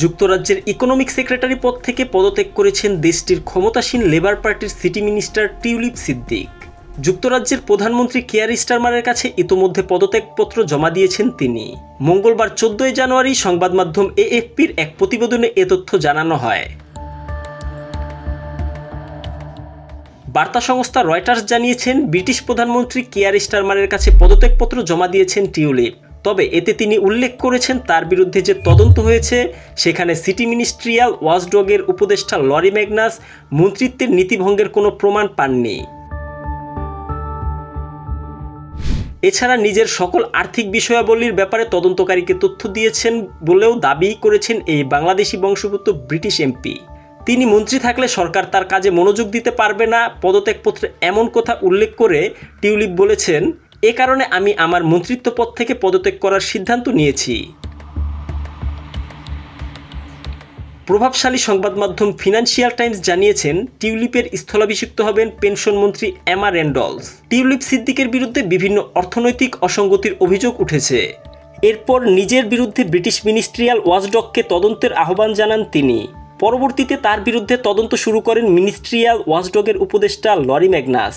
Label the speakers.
Speaker 1: যুক্তরাজ্যের economic secretary পদ থেকে পদত্যাগ করেছেন দেশটির ক্ষমতাসীন লেবার পার্টির সিটি মিনিস্টার টিউলিপ সিদ্দিক। যুক্তরাজ্যের প্রধানমন্ত্রী কেয়ার স্টারমারের কাছে ইতোমধ্যে পদত্যাগপত্র জমা দিয়েছেন তিনি। মঙ্গলবার চোদ্দই জানুয়ারি সংবাদ মাধ্যম এএফপির এক প্রতিবেদনে এ তথ্য জানানো হয়। বার্তা সংস্থা রয়টার্স জানিয়েছেন, ব্রিটিশ প্রধানমন্ত্রী কেয়ার স্টারমারের কাছে পদত্যাগপত্র জমা দিয়েছেন টিউলিপ। তবে এতে তিনি উল্লেখ করেছেন তার বিরুদ্ধে যে তদন্ত হয়েছে, সেখানে সিটি মিনিস্ট্রিয়াল ওয়াচডগের উপদেষ্টা লরি ম্যাগনাস মন্ত্রিত্বের নীতিভঙ্গের কোনো প্রমাণ পাননি। এছাড়া নিজের সকল আর্থিক বিষয়াবলীর ব্যাপারে তদন্তকারীকে তথ্য দিয়েছেন বলেও দাবি করেছেন এই বাংলাদেশি বংশোদ্ভূত ব্রিটিশ এমপি। তিনি মন্ত্রী থাকলে সরকার তার কাজে মনোযোগ দিতে পারবে না, পদত্যাগপত্রে এমন কথা উল্লেখ করে টিউলিপ বলেছেন এ কারণে আমি আমার মন্ত্রিত্ব পদ থেকে পদত্যাগ করার সিদ্ধান্ত নিয়েছি। প্রভাবশালী সংবাদ মাধ্যম ফিনান্সিয়াল টাইমস জানিয়েছেন, টিউলিপের স্থলাভিষিক্ত হবেন পেনশন মন্ত্রী এমা র্যান্ডলস টিউলিপ সিদ্দিকের বিরুদ্ধে বিভিন্ন অর্থনৈতিক অসঙ্গতির অভিযোগ উঠেছে। এরপর নিজের বিরুদ্ধে ব্রিটিশ মিনিস্ট্রিয়াল ওয়াচডগকে তদন্তের আহ্বান জানান তিনি। পরবর্তীতে তার বিরুদ্ধে তদন্ত শুরু করেন মিনিস্ট্রিয়াল ওয়াচডগের উপদেষ্টা লরি ম্যাগনাস।